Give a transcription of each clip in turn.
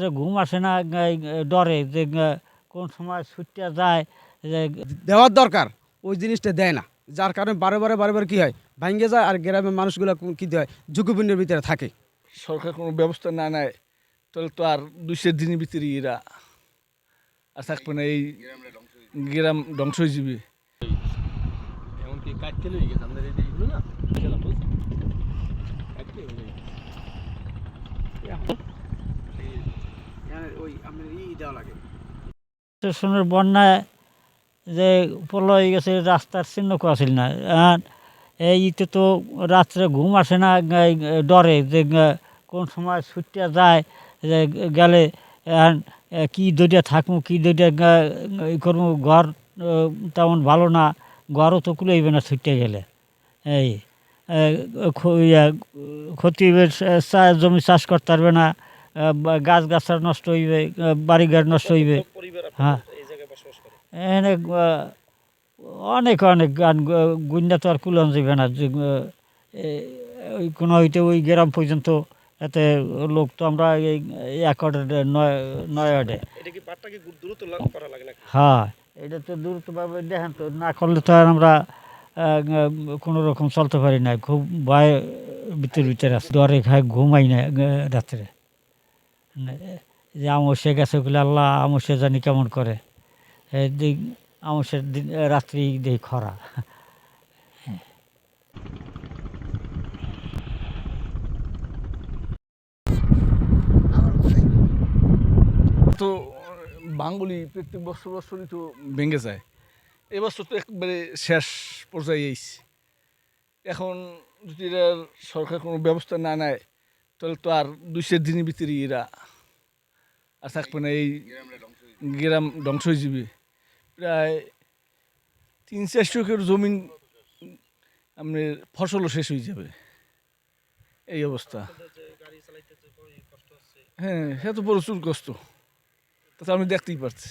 রাত্রে ঘুম আসে না ডরে যে কোন সময় ছুটিয়া যায় যে দেওয়ার দরকার ওই জিনিসটা দেয় না। যার কারণে বারে বারে বারে বারে কী হয়? ভাঙ্গে যায় আর গ্রামের মানুষগুলো কী হয় ঝুঁকিপূর্ণের ভিতরে থাকে। সরকার কোনো ব্যবস্থা না নেয় তাহলে তো আর দুই চার দিনের ভিতরে এরা আর থাকবে না এই গ্রাম ধ্বংস হয়ে যাবে। এমনকি কাটতে লই গেছে আমাদের এই না গেলাম বুঝছ কাটতে লই লাগে। স্টেশনের বন্যায় যে পলয় গেছে, রাস্তার চিহ্ন আছিল না। আর এই ইতে তো রাত্রে ঘুম আসে না ডরে যে কোন সময় ছুটিয়া যায়, যে গেলে কি দইটা থাকব, কি দইটা ই করব, ঘর তেমন ভালো না, ঘরও তো কুলাইবে না ছুটে গেলে। এই ক্ষতি জমি চাষ করতে পারবে না গাছ গাছার নষ্ট হইবে বাড়িঘর নষ্ট হইবে। হ্যাঁ। আহ, অনেক অনেক গান গুন্ডা তো আর কুলন যাবে না। ওই কোনো হইতে ওই গ্রাম পর্যন্ত এতে লোক তো আমরা এই এক নয় নয় অর্ডে হ্যাঁ এটা তো দ্রুতভাবে দেখেন তো না করলে তো আর আমরা কোনো রকম চলতে পারি না। খুব ভয় ভিতর ভিতরে আছে ডরে খায় ঘুমাই না রাত্রে। যে আমসে গেছে বলে আল্লাহ আমসে জানি কেমন করে। দিক আমসের দিন রাত্রি দেই খরা। তো, বাঙ্গুলি প্রত্যেক বছর বছরই তো ভেঙে যায়। এবছর তো একবারে শেষ পর্যায়ে এখন যদি সরকার কোনো ব্যবস্থা না নেয় তাহলে তো আর দুই চার দিনের ভিতরে এরা আর থাকবে না এই গ্রাম ধ্বংস হয়ে যাবে প্রায় তিন চারশো একর জমিন আপনার ফসলও শেষ হয়ে যাবে। এই অবস্থা। হ্যাঁ সে তো প্রচুর কষ্ট। তা তো আমি দেখতেই পারছি।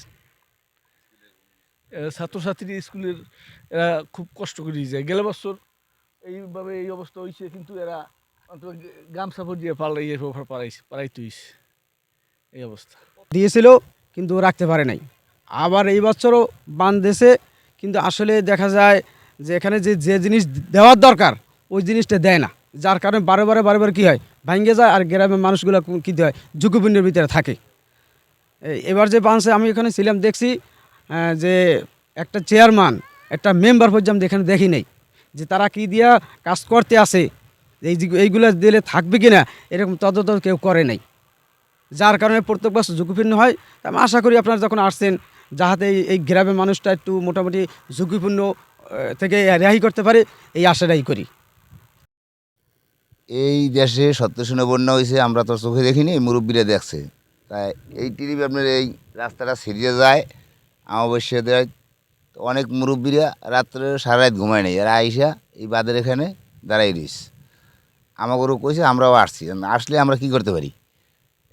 এরা ছাত্রছাত্রী স্কুলের এরা খুব কষ্ট করে যায়। গেলে বছর এইভাবে এই অবস্থা হয়েছে, কিন্তু এরা গামছা দিয়ে পালাই পাড়াইছে পাড়াইতে হয়েছে এই অবস্থা। দিয়েছিল, কিন্তু রাখতে পারে নাই। আবার এই বছরও বান দেশে কিন্তু আসলে দেখা যায় যে এখানে যে যে জিনিস দেওয়ার দরকার, ওই জিনিসটা দেয় না। যার কারণে বারে বারে বারে বারে কী হয়? ভাঙ্গে যায় আর গ্রামের মানুষগুলো কী হয়? ঝুঁকিপূর্ণের ভিতরে থাকে। এবার যে বানসে আমি এখানে ছিলাম, দেখছি যে একটা চেয়ারম্যান একটা মেম্বার পর্যন্ত এখানে দেখি নেই। যে তারা কি দিয়া কাজ করতে আসে এই এইগুলো দিলে থাকবে কি না এরকম তদন্ত কেউ করে নাই। যার কারণে প্রত্যেক বছর ঝুঁকিপূর্ণ হয়। আমি আশা করি আপনারা যখন আসছেন, যাহাতে এই- গ্রামের মানুষটা একটু মোটামুটি ঝুঁকিপূর্ণ থেকে রেহাই করতে পারে, এই আশাটাই করি। এই দেশে সত্যশূন্য বন্যা হয়েছে আমরা তো চোখে দেখিনি, এই মুরব্বীরা দেখছে। তাই এই টিভি আপনার এই রাস্তাটা ছিঁড়িয়ে যায় অমাবস্যা দেয় অনেক মুরব্বীরা রাত্রে সারা রাত ঘুমায় নেই। আর আইসা এই বাদের এখানে দাঁড়াই রইস আমাকেও কইছে, আমরাও আসছি। আসলে আমরা কি করতে পারি?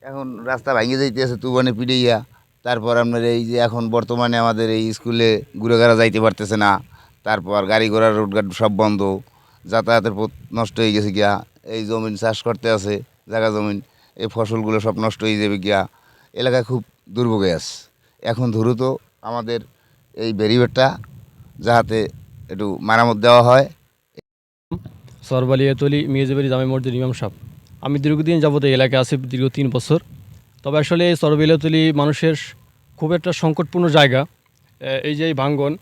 এখন রাস্তা ভাঙিয়ে যাইতে আছে তুবানে পিড়িয়া তারপর আপনার এই যে এখন বর্তমানে আমাদের এই স্কুলে ঘুরে যাইতে পারতেছে না। তারপর গাড়ি ঘোড়ার রোডঘাট সব বন্ধ। যাতায়াতের পথ নষ্ট হয়ে গেছে গিয়া। এই জমিন চাষ করতে আছে জায়গা জমিন। এই ফসলগুলো সব নষ্ট হয়ে যাবে গিয়া। এলাকায় খুব দুর্ভোগে আছে। এখন দ্রুত আমাদের এই ব্যারিবেডটা যাহাতে একটু মারামত দেওয়া হয়। সরবালিয়াতলি মিয়াজবাড়ি জামে মসজিদ, ইমাম সাহেব। আমি দীর্ঘদিন যাবত এই এলাকায় আছি, দীর্ঘ তিন বছর। তবে আসলে এই সরবালিয়াতলি মানুষের খুব একটা সংকটপূর্ণ জায়গা। এই যে এই ভাঙ্গন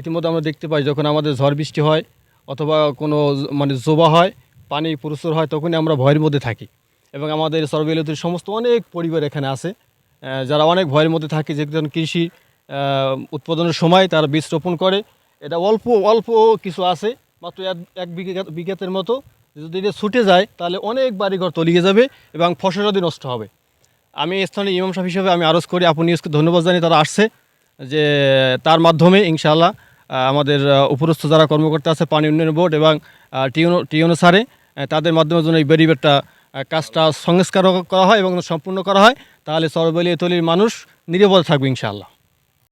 ইতিমধ্যে আমরা দেখতে পাই, যখন আমাদের ঝড় বৃষ্টি হয়, অথবা কোনো মানে জোবা হয়, পানি প্রচুর হয়, তখনই আমরা ভয়ের মধ্যে থাকি। এবং আমাদের সরবালিয়াতলির সমস্ত অনেক পরিবার এখানে আছে। যারা অনেক ভয়ের মধ্যে থাকে, যে কারণ কৃষি উৎপাদনের সময় তারা বীজ রোপণ করে। এটা অল্প অল্প কিছু আছে মাত্র এক এক বিঘা বিঘাতের মতো। যদি এটা ছুটে যায় তাহলে অনেক বাড়িঘর তলিয়ে যাবে এবং ফসল যদি নষ্ট হবে। আমি স্থানীয় ইমাম সাহেব হিসেবে আমি আরজ করি আপনি ধন্যবাদ জানিয়ে তারা আসছে যে তার মাধ্যমে ইনশাআল্লাহ আমাদের উপরস্থ যারা কর্মকর্তা আছে পানি উন্নয়ন বোর্ড এবং টিউনো টিউনো সারে তাদের মাধ্যমে যেন এই ব্যারিবেডটা আহ, কাজটা সংস্কার করা হয় এবং সম্পূর্ণ করা হয় তাহলে সরবলিয়া তলির মানুষ নিরাপদে থাকবে ইনশাআল্লাহ।